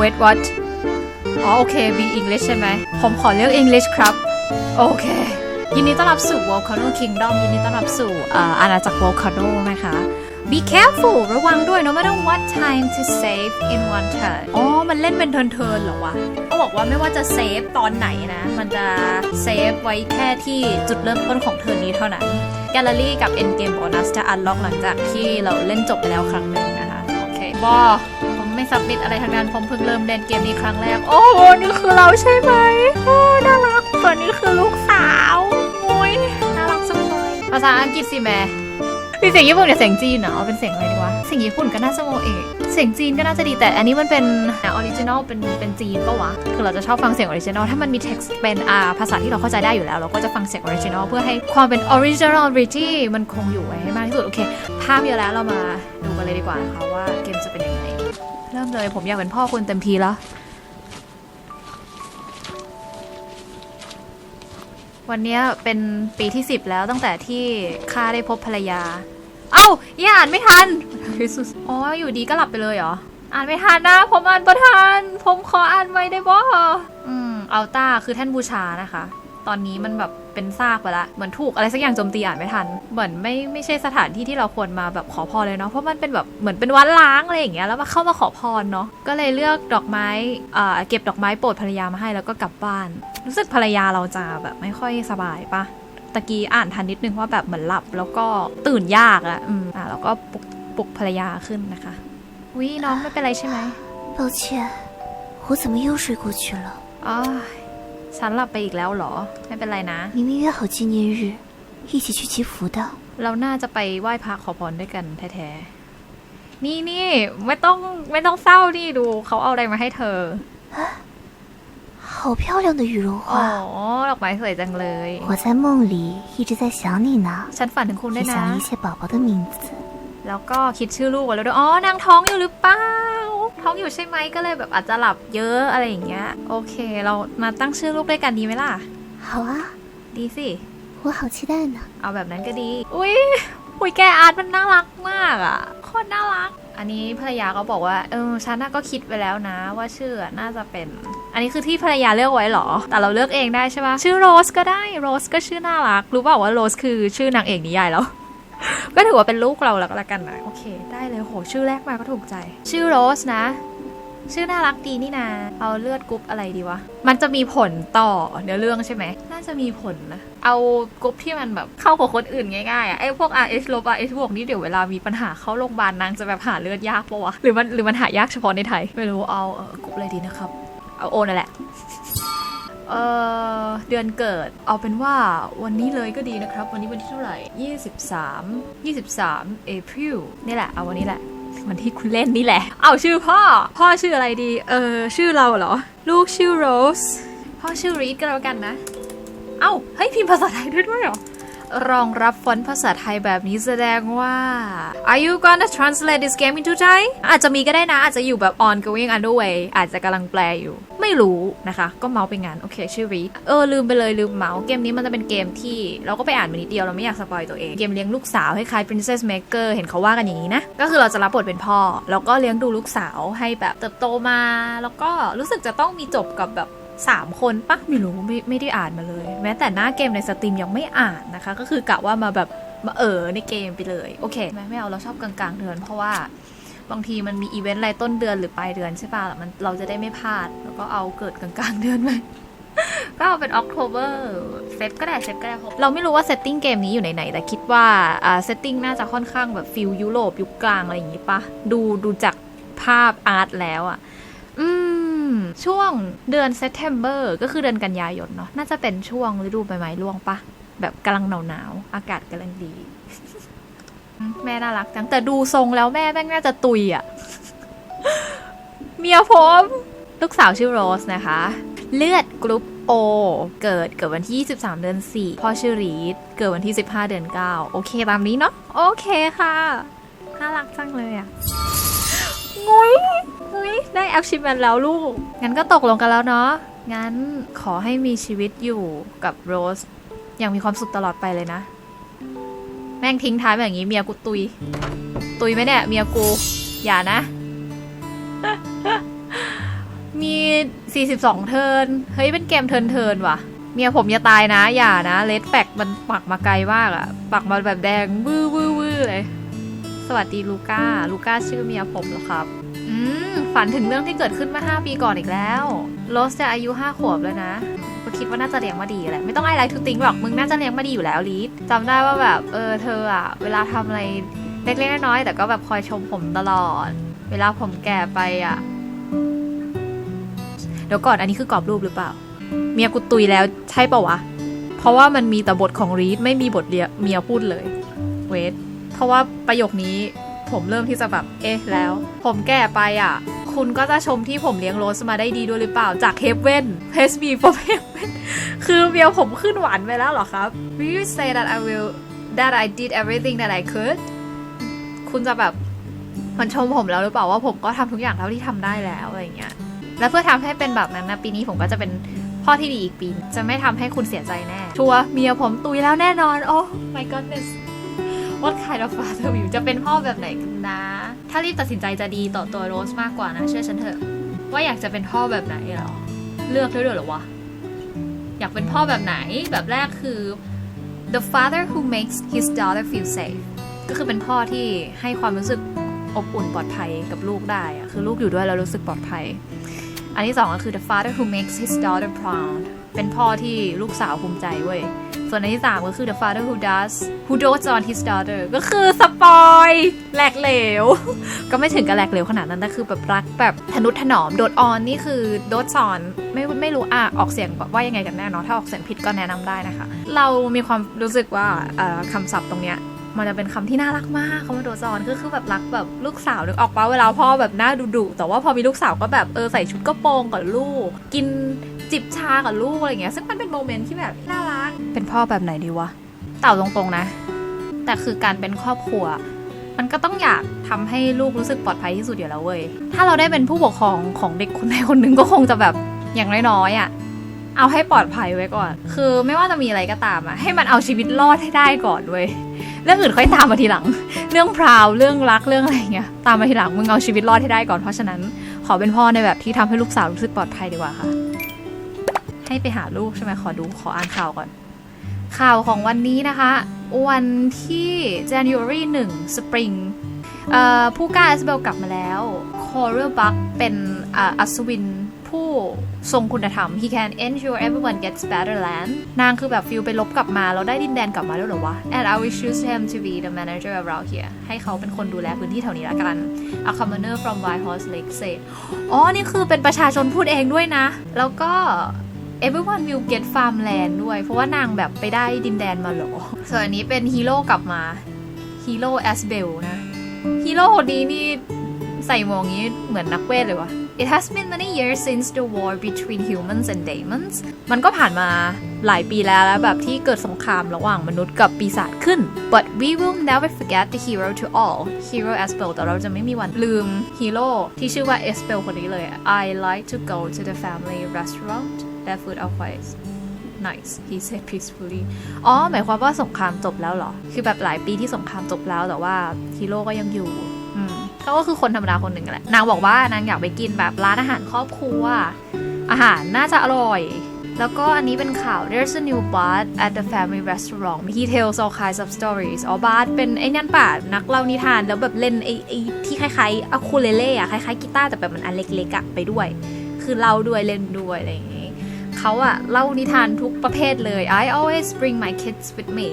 wait what อ๋อโอเค be English ใช่ไหม ผมขอเลือก English ครับ โอเค ยินดีต้อนรับสู่ Volcano Kingdom ยินดีต้อนรับสู่ออาณาจักร Volcano นะคะ be careful ระวังด้วย no matter what time to save in one turn อ๋อ มันเล่นเป็นเทิร์นๆเหรอวะเขาบอกว่าไม่ว่าจะเซฟตอนไหนนะ มันจะเซฟไว้แค่ที่จุดเริ่มต้นของเทิร์นนี้เท่านั้น แกลเลอรี่กับ End Game Bonus จะอันล็อกหลังจากที่เราเล่นจบไปแล้วครั้งหนึ่งนะคะ โอเคบอ ไม่สับมิดอะไรทางนั้นผมเพิ่งเริ่มเล่นเกมนี้ครั้งแรก โอ้โหนี่คือเราใช่ไหมโอ้น่ารักตัวนี้คือลูกสาวโอ้ยน่ารักจังเลยภาษาอังกฤษสิแม่มีเสียงญี่ปุ่นกับเสียงจีนเหรอเอาเป็นเสียงอะไรดีวะเสียงญี่ปุ่นก็น่าจะโมเอกเสียงจีนก็น่าจะดีแต่อันนี้มันเป็นออริจินอลเป็นเป็นจีนปะวะคือเราจะชอบฟังเสียงออริจินอลถ้ามันมี text เป็นอ่าภาษาที่เราเข้าใจได้อยู่แล้ว เราก็จะฟังเสียงออริจินอลเพื่อให้ความเป็น originality มันคงอยู่ไว้ให้มากที่สุดโอเค ภาพเยอะแล้วเรามาดูกันเลยดีกว่านะคะว่าเกมจะเป็นยังไง เริ่มเลย ผมอยากเป็นพ่อคุณเต็มทีแล้ว วันนี้เป็นปีที่10แล้วตั้งแต่ที่ข้าได้พบภรรยา เอ้าอย่าอ่านไม่ทันอ๋ออยู่ดีก็หลับไปเลยเหรอ อ่านไม่ทันนะ ผมอ่านประทันผมขออ่านไว้ได้บ่อืมอัลต้าคือแท่นบูชานะคะ ตอนนี้มันแบบเป็นซากไปละ เหมือนถูกอะไรสักอย่างโจมตีอ่านไม่ทัน เหมือนไม่ไม่ใช่สถานที่ที่เราควรมาแบบขอพรเลยเนาะ เพราะมันเป็นแบบเหมือนเป็นวัดล้างอะไรอย่างเงี้ย แล้วมาเข้ามาขอพรเนาะ ก็เลยเลือกดอกไม้อ่าเก็บดอกไม้โปรดภรรยามาให้แล้วก็กลับบ้าน รู้สึกภรรยาเราจะแบบไม่ค่อยสบายปะ ตะกี้อ่านทันนิดนึงว่าแบบเหมือนหลับแล้วก็ตื่นยากอะอืมอ่ะแล้วก็ปลุกปลุกภรรยาขึ้นนะคะวิน้องไม่เป็นไรใช่ไหม 抱歉，我怎么又睡过去了？ อ๋อ ฉันหลับไปอีกแล้วเหรอ ไม่เป็นไรนะ 明明约好纪念日，一起去祈福的。 เราน่าจะไปไหว้พระขอพรด้วยกันแท้ๆ นี่นี่ไม่ต้องไม่ต้องเศร้าดิดูเขาเอาอะไรมาให้เธอ 好漂亮的羽绒 อ๋อ 花！ ดอกไม้สวยจังเลย 我在梦里一直在想你呢， ฉันฝันถึงคุณด้ 也 วยนะ 想一些宝宝的名字。 แล้วก็คิดชื่อลูกไว้แล้วด้วย อ๋อ นางท้องอยู่หรือเปล่า ท้องอยู่ใช่ไหมก็เลยแบบอาจจะหลับเยอะอะไรอย่างเงี้ย โอเค เรามาตั้งชื่อลูกด้วยกันดีไหมล่ะ 好啊， ดีสิ 我好期待呢。 เอาแบบนั้นก็ดี อุ้ยอุ้ยแกอาร์ตมันน่ารักมากอะ่ะ โคตรน่ารัก อันนี้ภรรยาก็บอกว่า เออ ฉันน่ะก็คิดไว้แล้วนะ ว่าชื่อน่าจะเป็น อันนี้คือที่ภรรยาเลือกไว้เหรอ แต่เราเลือกเองได้ใช่ปะชื่อโรสก็ได้ โรสก็ชื่อน่ารัก รู้เปล่าว่าโรสคือชื่อนางเอกนิยายแล้ว ก็ถือว่าเป็นลูกเราแล้วก็แล้วกันนะโอเค ได้เลยโหชื่อแรกมาก็ถูกใจ ชื่อโรสนะ ชื่อน่ารักดีนี่นาเอาเลือดกรุ๊ปอะไรดีวะ มันจะมีผลต่อเนื้อเรื่องใช่ไหมน่าจะมีผลนะ เอากรุ๊ปที่มันแบบเข้ากับคนอื่นง่ายๆอะไอ้พวก RH ลบ RH บวกนี่เดี๋ยวเวลามีปัญหาเข้าโรงพยาบาลนางจะแบบหาเลือดยากปะวะหรือมันหรือมันหายากเฉพาะในไทยไม่รู้เอาเออกรุ๊ปอะไรดีนะครับเอาโอนั่นแหละ เออเดือนเกิด เอาเป็นว่าวันนี้เลยก็ดีนะครับ วันนี้วันที่เท่าไหร่ 23 23 April นี่แหละ เอาวันนี้แหละ วันที่คุณเล่นนี่แหละ เอาชื่อพ่อ พ่อชื่ออะไรดี เออ ชื่อเราเหรอ ลูกชื่อโรส พ่อชื่อรีดก็แล้วกันนะ เอ้า เฮ้ย พิมพ์ภาษาไทยด้วยด้วยเหรอ รองรับฟอนต์ภาษาไทยแบบนี้แสดงว่า Are you gonna translate this game into Thai อาจจะมีก็ได้นะ อาจจะอยู่แบบ ongoing underway อาจจะกำลังแปลอยู่ ไม่รู้นะคะ ก็เมาส์ไปงาน โอเค ชื่อรีเออ ลืมไปเลยลืมเมาส์ เกมนี้มันจะเป็นเกมที่เราก็ไปอ่านมานิดเดียวเราไม่อยากสปอยตัวเอง เกมเลี้ยงลูกสาวให้คล้าย Princess Maker เห็นเขาว่ากันอย่างนี้นะ ก็คือเราจะรับบทเป็นพ่อ แล้วก็เลี้ยงดูลูกสาวให้แบบเติบโตมา แล้วก็รู้สึกจะต้องมีจบกับแบบ สามคนปะไม่รู้ไม่ไม่ได้อ่านมาเลย แม้แต่หน้าเกมในสตรีมยังไม่อ่านนะคะ ก็คือกะว่ามาแบบมาเออในเกมไปเลย โอเคไม่ไม่เอาเราชอบกลางๆเดือนเพราะว่าบางทีมันมีอีเวนต์อะไรต้นเดือนหรือปลายเดือนใช่ปะมันเราจะได้ไม่พลาด แล้วก็เอาเกิดกลางๆเดือนไปก็เอาเป็นออกโทเบอร์เซตก็ได้เซตก็ได้เราไม่รู้ว่าเซตติ้งเกมนี้อยู่ไหน ๆ แต่คิดว่าอ่าเซตติ้งน่าจะค่อนข้างแบบฟิลยุโรปยุคกลางอะไรอย่างงี้ปะดูดูจากภาพอาร์ตแล้วอะ อืม ช่วงเดือนเซ p เทมเบอร์ก็คือเดือนกันยายนเนาะน่าจะเป็นช่วงฤดูใบไม้ร่วงปะแบบกำลังหนาวหนาวๆอากาศกำลังดี แม่น่ารักจังแต่ดูทรงแล้วแม่แม่งน่าจะตุยอะเมียผมลูกสาวชื่อโรสนะคะ เลือดกรุ๊ปโอเกิดเกิดวันที่ 23 เดือน 4 พ่อชื่อรีดเกิดวันที่ 15 เดือน 9 โอเคตามนี้เนาะโอเคค่ะ น่ารักจังเลยอะงุ้ยเฮ้ย achievement แล้วลูก งั้นก็ตกลงกันแล้วเนาะ งั้นขอให้มีชีวิตอยู่กับโรส อย่างมีความสุขตลอดไปเลยนะ แม่งทิ้งท้ายแบบนี้เมียกูตุย ตุยไหมเนี่ยเมียกู อย่านะ มี 42 เทิร์น เฮ้ย เป็นเกมเทิร์นเทิร์นว่ะ เมียผมอย่าตายนะ อย่านะเลดแฟกมันปักมาไกลมากอะปักมาแบบแดงวื้อวื้อวื้อเลย สวัสดีลูก้า ลูก้าชื่อเมียผมเหรอครับ มฝันถึงเรื่องที่เกิดขึ้นเมื่อ5ปีก่อนอีกแล้วโรสจะอายุ 5 ขวบแล้วนะก็คิดว่าน่าจะเลี้ยงมาดีแหละไม่ต้องไอไรทุกติงหรอกมึงน่าจะเลี้ยงมาดีอยู่แล้วลีดจำได้ว่าแบบเออเธออะเวลาทำอะไรเล็กๆน้อยๆแต่ก็แบบคอยชมผมตลอด เวลาผมแก่ไปอะเดี๋ยวก่อนอันนี้คือกรอบรูปหรือเปล่า เมียกูตุยแล้วใช่ปะวะ เพราะว่ามันมีแต่บทของรีดไม่มีบทเรียเมียพูดเลย เวทเพราะว่าประโยคนี้ ผมเริ่มที่จะแบบเอ๊ะแล้ว ผมแก่ไปอะ คุณก็จะชมที่ผมเลี้ยงโรสมาได้ดีด้วยหรือเปล่าจากเฮฟเว่นเพสบีฟอเฮฟเว่นคือเมียผมขึ้นหวานไปแล้วหรอครับ Will you say that I will that I did everything that I could คุณจะแบบมันชมผมแล้วหรือเปล่าว่าผมก็ทำทุกอย่างเท่าที่ทำได้แล้วอะไรเงี้ย แล้วเพื่อทำให้เป็นแบบนั้นนะปีนี้ผมก็จะเป็นพ่อที่ดีอีกปี จะไม่ทำให้คุณเสียใจแน่ ชัวร์เมียผมตุยแล้วแน่นอน โอ้ my goodness what kind of father will you จะเป็นพ่อแบบไหนกันนะ ถ้ารีบตัดสินใจจะดีต่อตัวโรสมากกว่านะ เชื่อฉันเถอะ ว่าอยากจะเป็นพ่อแบบไหนหรอ เลือกได้วยหรอวะ อยากเป็นพ่อแบบไหนแบบแรกคือ the father who makes his daughter feel safe ก็คือเป็นพ่อที่ให้ความรู้สึกอบอุ่นปลอดภัยกับลูกได้อะคือลูกอยู่ด้วยแล้วรู้สึกปลอดภัย อันที่สองก็คือ the father who makes his daughter proud เป็นพ่อที่ลูกสาวภูมิใจเว้ย ส่วนอันที่สามก็คือ the father who does who dotes on his daughter ก็คือสปอยแหลกเหลว ก็ไม่ถึงกับแหลกเหลวขนาดนั้นแต่คือแบบรักแบบทนุถนอมโดดออนนี่คือโดดสอนไม่ไม่รู้อะออกเสียงว่ายังไงกันแน่เนอนถ้าออกเสียงผิดก็แนะนำได้นะคะ เรามีความรู้สึกว่าเอ่อคำศัพท์ตรงเนี้ย มันจะเป็นคำที่น่ารักมากคำว่าโดซอนก็คือแบบรักแบบลูกสาวนึกออกปะเวลาพ่อแบบหน้าดุดุๆแต่ว่าพอมีลูกสาวก็แบบเออใส่ชุดกระโปรงกับลูก กินจิบชากับลูกอะไรอย่างเงี้ยซึ่งมันเป็นโมเมนต์ที่แบบน่ารัก เป็นพ่อแบบไหนดีวะเต่าตรงๆนะ แต่คือการเป็นครอบครัว มันก็ต้องอยากทำให้ลูกรู้สึกปลอดภัยที่สุดอยู่แล้วเว้ยถ้าเราได้เป็นผู้ปกครองของเด็กคนใดคนหนึ่งก็คงจะแบบอย่างน้อยๆอะ เอาให้ปลอดภัยไว้ก่อน คือไม่ว่าจะมีอะไรก็ตามอะให้มันเอาชีวิตรอดให้ได้ก่อนเว้ยเรื่องอื่นค่อยตามมาทีหลัง เรื่องพราวเรื่องรักเรื่องอะไรเงี้ยตามมาทีหลังมึงเอาชีวิตรอดให้ได้ก่อนเพราะฉะนั้น ขอเป็นพ่อในแบบที่ทำให้ลูกสาวรู้สึกปลอดภัยดีกว่าค่ะ ให้ไปหาลูกใช่ไหมขอดูขออ่านข่าวก่อน ข่าวของวันนี้นะคะ วันที่ January 1 Spring เอ่อผู้กล้าเอสเบลกลับมาแล้วคอร์เรลบักเป็นอ่าอัศวินผู้ ทรงคุณธรรม he can ensure everyone gets better land นางคือแบบฟิลไปลบกลับมาเราได้ดินแดนกลับมาแล้วเหรอวะ and I will choose him to be the manager around here ให้เขาเป็นคนดูแลพื้นที่แถวนี้ละกัน a commoner from Whitehorse Lake said อ๋อ นี่คือเป็นประชาชนพูดเองด้วยนะ แล้วก็ everyone will get farmland ด้วย เพราะว่านางแบบไปได้ดินแดนมาเหรอ ส่วนอันนี้เป็นฮีโร่กลับมาฮีโร่แอสเบลนะฮีโร่คนนี้นี่ใส่หมวกงี้เหมือนนักเวทเลยวะ It has been many years since the war between humans and demons มันก็ผ่านมาหลายปีแล้วแล้วแบบที่เกิดสงครามระหว่างมนุษย์กับปีศาจขึ้น but we will never forget the hero to all hero Espel แต่เราจะไม่มีวันลืมฮีโร่ที่ชื่อว่า Espel คนนี้เลย I like to go to the family restaurant that food always nice he said peacefully อ๋อ หมายความว่าสงครามจบแล้วเหรอ คือแบบหลายปีที่สงครามจบแล้วแต่ว่าฮีโร่ก็ยังอยู่ อืม เขาก็คือคนธรรมดาคนหนึ่งแหละ นางบอกว่านางอยากไปกินแบบร้านอาหารครอบครัว อาหารน่าจะอร่อย แล้วก็อันนี้เป็นข่าว there's a new bard at the family restaurant he tells all kinds of stories อ๋อบาร์เป็นไอ้นั่นป่ะนักเล่านิทานแล้วแบบเล่นไอ้ไอ้ที่คล้ายๆอะคูเลเล่อะคล้ายๆกีตาร์แต่แบบมันอันเล็กๆอะไปด้วย คือเล่าด้วยเล่นด้วยอะไรอย่างงี้ เขาอะเล่านิทานทุกประเภทเลย I always bring my kids with me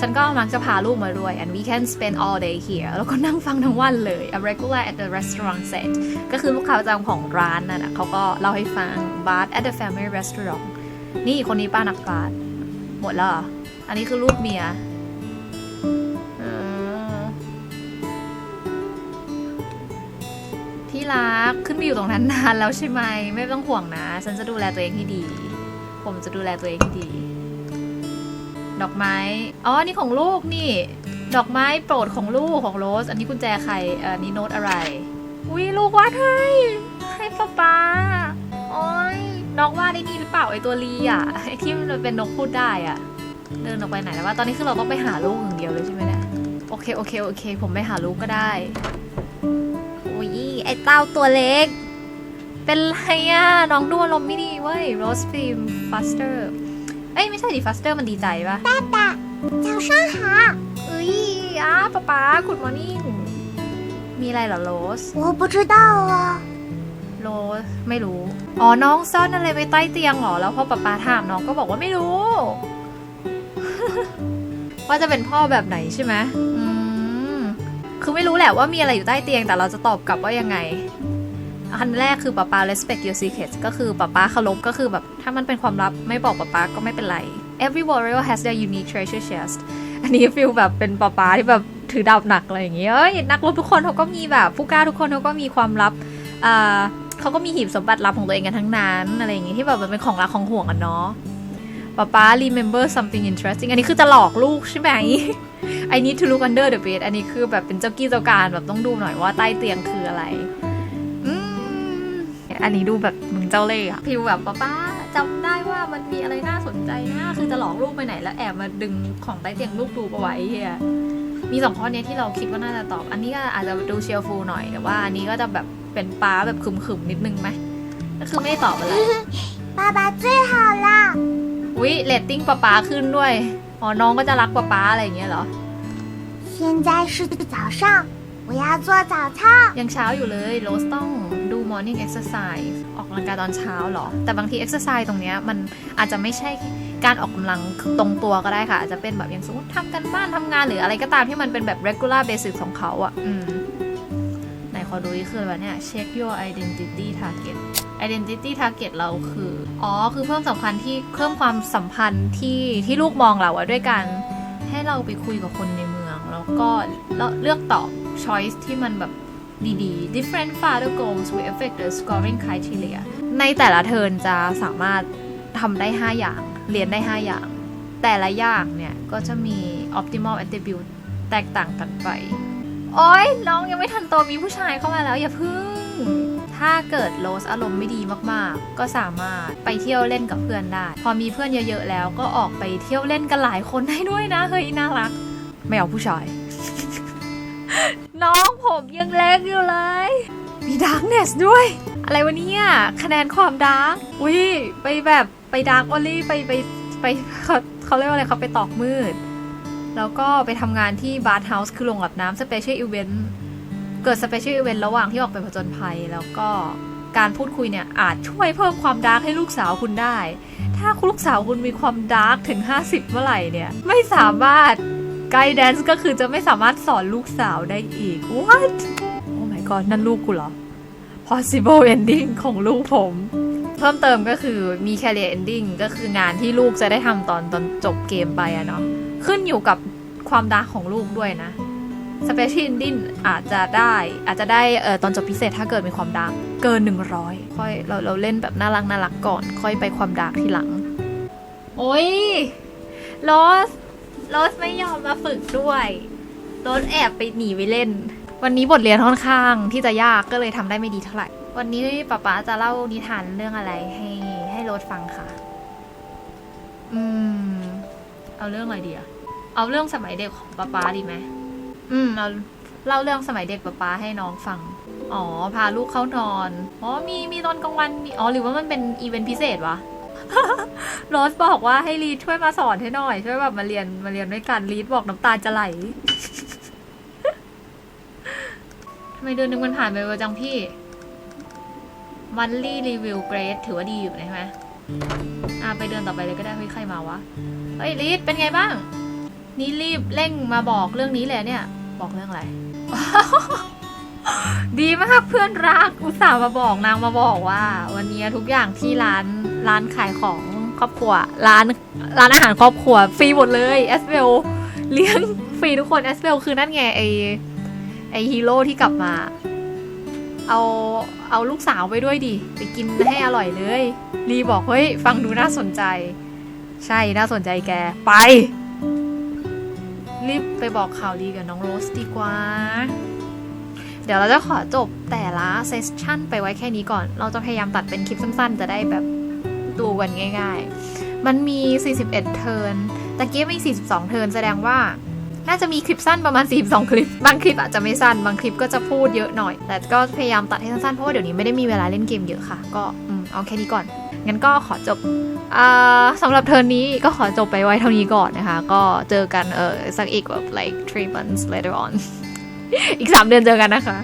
ฉันก็มักจะพาลูกมาด้วย and we can spend all day here แล้วก็นั่งฟังทั้งวันเลย a regular at the restaurant said ก็คือลูกค้าประจำของร้านนั่นนะเขาก็เล่าให้ฟัง but at the family restaurant นี่คนนี้ป้านักบาสหมดแล้วอันนี้คือลูกเมียที่รักขึ้นไปอยู่ตรงนั้นนานแล้วใช่ไหม ไม่ต้องห่วงนะ ฉันจะดูแลตัวเองให้ดี ผมจะดูแลตัวเองดี ดอกไม้ อ๋อ นี่ของลูกนี่ ดอกไม้โปรดของลูกของโรส อันนี้กุญแจใครอันนี้โน้ตอะไร อุ้ยลูกวาดให้ ให้ป๊าป๊าโอ้ยน้องวาดได้นี่หรือเปล่าไอตัวลีอะไอที่มันเป็นนกพูดได้อะ เดินออกไปไหนแล้วว่าตอนนี้คือเราต้องไปหาลูกอย่างเดียวเลยใช่ไหมเนี่ย โอเคโอเคโอเค ผมไปหาลูกก็ได้อุ้ยไอเต้าตัวเล็ก เป็นไรอะน้องดูอารมณ์ไม่ดีเว้ย Rose Film Faster เอ้ย ไม่ใช่ดิ Faster มันดีใจปะ 早上好， เอ้ยอ้าป๊าป๊า Good morning มีอะไรเหรอ Rose 我不知道啊。 Rose ไม่รู้ อ๋อ น้องซ่อนอะไรไว้ใต้เตียงเหรอ แล้วพอป๊าป๊าถามน้องก็บอกว่าไม่รู้ ว่าจะเป็นพ่อแบบไหนใช่ไหมอืม คือไม่รู้แหละว่ามีอะไรอยู่ใต้เตียง แต่เราจะตอบกลับว่ายังไง อันแรกคือป๊าป๊า respect your secrets ก็คือป๊าป๊าเคารพก็คือแบบถ้ามันเป็นความลับไม่บอกป๊าป๊าก็ไม่เป็นไร every warrior has their unique treasure chest อันนี้ฟิลแบบเป็นป๊าป๊าที่แบบถือดาบหนักอะไรอย่างเงี้ยเอ้ยนักรบทุกคนเขาก็มีแบบผู้กล้าทุกคนเขาก็มีความลับอ่าเขาก็มีหีบสมบัติลับของตัวเองกันทั้งนั้นอะไรอย่างงี้ที่แบบมันเป็นของรักของห่วงกันเนาะป๊าป๊า remember something interesting อันนี้คือจะหลอกลูกใช่ไหม I need to look under the bed อันนี้คือแบบเป็นเจ้ากี้เจ้าการแบบต้องดูหน่อยว่าใต้เตียงคืออะไร อันนี้ดูแบบมึงเจ้าเล่ห์อะพิวแบบป้าจำได้ว่ามันมีอะไรน่าสนใจนะคือจะหลอกลูกไปไหน แล้วแอบมาดึงของใต้เตียงลูกดูเอาไว้เฮียมีสองข้อนี้ที่เราคิดว่าน่าจะตอบ อันนี้ก็อาจจะดูเชียร์ฟูหน่อยแต่ว่าอันนี้ก็จะแบบเป็นป้าแบบขึมขืมนิดนึงไหมก็คือไม่ตอบอะไรป้าป้า最ละอุ้ยเรตติ้งป้าป้าขึ้นด้วยอ๋อน้องก็จะรักป้าป้าอะไรอย่างเงี้ยเหรอ现在是早上我要做早操ยังเช้าอยู่เลยโรสต้อง ดู morning exercise ออกกำลังกายตอนเช้าหรอ แต่บางที exercise ตรงเนี้ยมันอาจจะไม่ใช่การออกกำลังตรงตัวก็ได้ค่ะ อาจจะเป็นแบบอย่างสมมติทำกันบ้านทำงานหรืออะไรก็ตามที่มันเป็นแบบ regular basis ของเขาอะอืมไหนขอดูอีกคืออะไรวะเนี่ย check your identity target identity target เราคือ อ๋อ คือเพิ่มสำคัญที่เพิ่มความสัมพันธ์ที่ที่ลูกมองเราอะด้วยกันให้เราไปคุยกับคนในเมือง แล้วก็เลือกตอบ choice ที่มันแบบ ดีๆ different father goals will affect the scoring criteria ในแต่ละเทิร์นจะสามารถทำได้ 5 อย่าง เรียนได้ 5 อย่าง แต่ละอย่างเนี่ย ก็จะมี optimal attribute แตกต่างกันไป โอ๊ยน้องยังไม่ทันโตมีผู้ชายเข้ามาแล้ว อย่าพึ่ง ถ้าเกิดโรสอารมณ์ไม่ดีมากๆ ก็สามารถไปเที่ยวเล่นกับเพื่อนได้ พอมีเพื่อนเยอะๆแล้วก็ออกไปเที่ยวเล่นกันหลายคนได้ด้วยนะ เฮ้ยน่ารัก ไม่เอาผู้ชาย น้อง ผมยังเล็กอยู่เลย มีดาร์กเนสด้วย อะไรวะเนี่ยคะแนนความดาร์กอุ้ยไปแบบไปดาร์กออลลี่ไปไปไปเขาเขาเรียกว่าอะไรเขาไปตอกมืด แล้วก็ไปทำงานที่บาร์เฮาส์คือโรงอาบน้ำสเปเชียลอีเวนต์เกิดสเปเชียลอีเวนต์ระหว่างที่ออกไปผจญภัย แล้วก็การพูดคุยเนี่ยอาจช่วยเพิ่มความดาร์กให้ลูกสาวคุณได้ ถ้าคุณลูกสาวคุณมีความดาร์กถึง 50 เมื่อไหร่เนี่ย ไม่สามารถ ไกด์แดนซ์ก็คือจะไม่สามารถสอนลูกสาวได้อีก what oh my god นั่นลูกกูเหรอ possible ending ของลูกผม เพิ่มเติมก็คือมี career ending ก็คืองานที่ลูกจะได้ทำตอนตอนจบเกมไปอะเนาะขึ้นอยู่กับความดาร์กของลูกด้วยนะ Special Ending อาจจะได้อาจจะได้เอ่อตอนจบพิเศษถ้าเกิดมีความดาร์กเกิน 100 ค่อยเราเราเล่นแบบน่ารักน่ารักก่อน ค่อยไปความดาร์กทีหลัง โอ้ยโรส โรสไม่ยอมมาฝึกด้วยโรสแอบไปหนีไปเล่น วันนี้บทเรียนค่อนข้างที่จะยากก็เลยทำได้ไม่ดีเท่าไหร่ วันนี้ป๊าป๊าจะเล่านิทานเรื่องอะไรให้ให้โรสฟังค่ะ อืม เอาเรื่องอะไรดีอะเอาเรื่องสมัยเด็กของป๊าป๊าดีไหมอืมเอาเล่าเรื่องสมัยเด็กป๊าป๊าให้น้องฟัง อ๋อ พาลูกเข้านอน อ๋อ มีมีตอนกลางวันมี อ๋อ หรือว่ามันเป็นอีเวนต์พิเศษวะ โรสบอกว่าให้ลีดช่วยมาสอนให้หน่อย ช่วยแบบมาเรียนมาเรียนด้วยกันลีดบอกน้ำตาจะไหลทำไมเดือนหนึงมันผ่านไปเร็วจังพี่มันลี่รีวิวเกรดถือว่าดีอยู่นะใช่ไหมอะไปเดือนต่อไปเลยก็ได้เฮ้ยใครมาวะ เฮ้ยลีดเป็นไงบ้าง นี่รีบเร่งมาบอกเรื่องนี้เลยเนี่ย บอกเรื่องอะไร ดีมากเพื่อนรักอุตส่าห์มาบอกนางมาบอกว่า วันนี้ทุกอย่างที่ร้านร้านขายของครอบครัว ร้านร้านอาหารครอบครัวฟรีหมดเลยเอสเบลเลี้ยงฟรีทุกคนเอสเบลคือนั่นไงไอไอฮีโร่ที่กลับมา เอาเอาลูกสาวไปด้วยดิไปกินให้อร่อยเลยรีบอกเฮ้ยฟังดูน่าสนใจ ใช่น่าสนใจแกไปรีบไปบอกข่าวดีกับน้องโรสดีกว่า เดี๋ยวเราจะขอจบแต่ละเซสชันไปไว้แค่นี้ก่อน เราจะพยายามตัดเป็นคลิปสั้นๆ จะได้แบบดูกันง่าย ๆ มันมี 41 เทิร์นตะเกี้มี 42 เทิร์นแสดงว่า น่าจะมีคลิปสั้นประมาณ 42 คลิป บางคลิปอาจจะไม่สั้น บางคลิปก็จะพูดเยอะหน่อย แต่ก็พยายามตัดให้สั้นๆ เพราะว่าเดี๋ยวนี้ไม่ได้มีเวลาเล่นเกมเยอะค่ะ ก็เอาแค่นี้ก่อน งั้นก็ขอจบอสำหรับเทอร์นนี้ก็ขอจบไปไว้เท่านี้ก่อนนะคะ ก็เจอกันเออสักอีกแบบ like three months later on อีกสามเดือนเจอกันนะคะ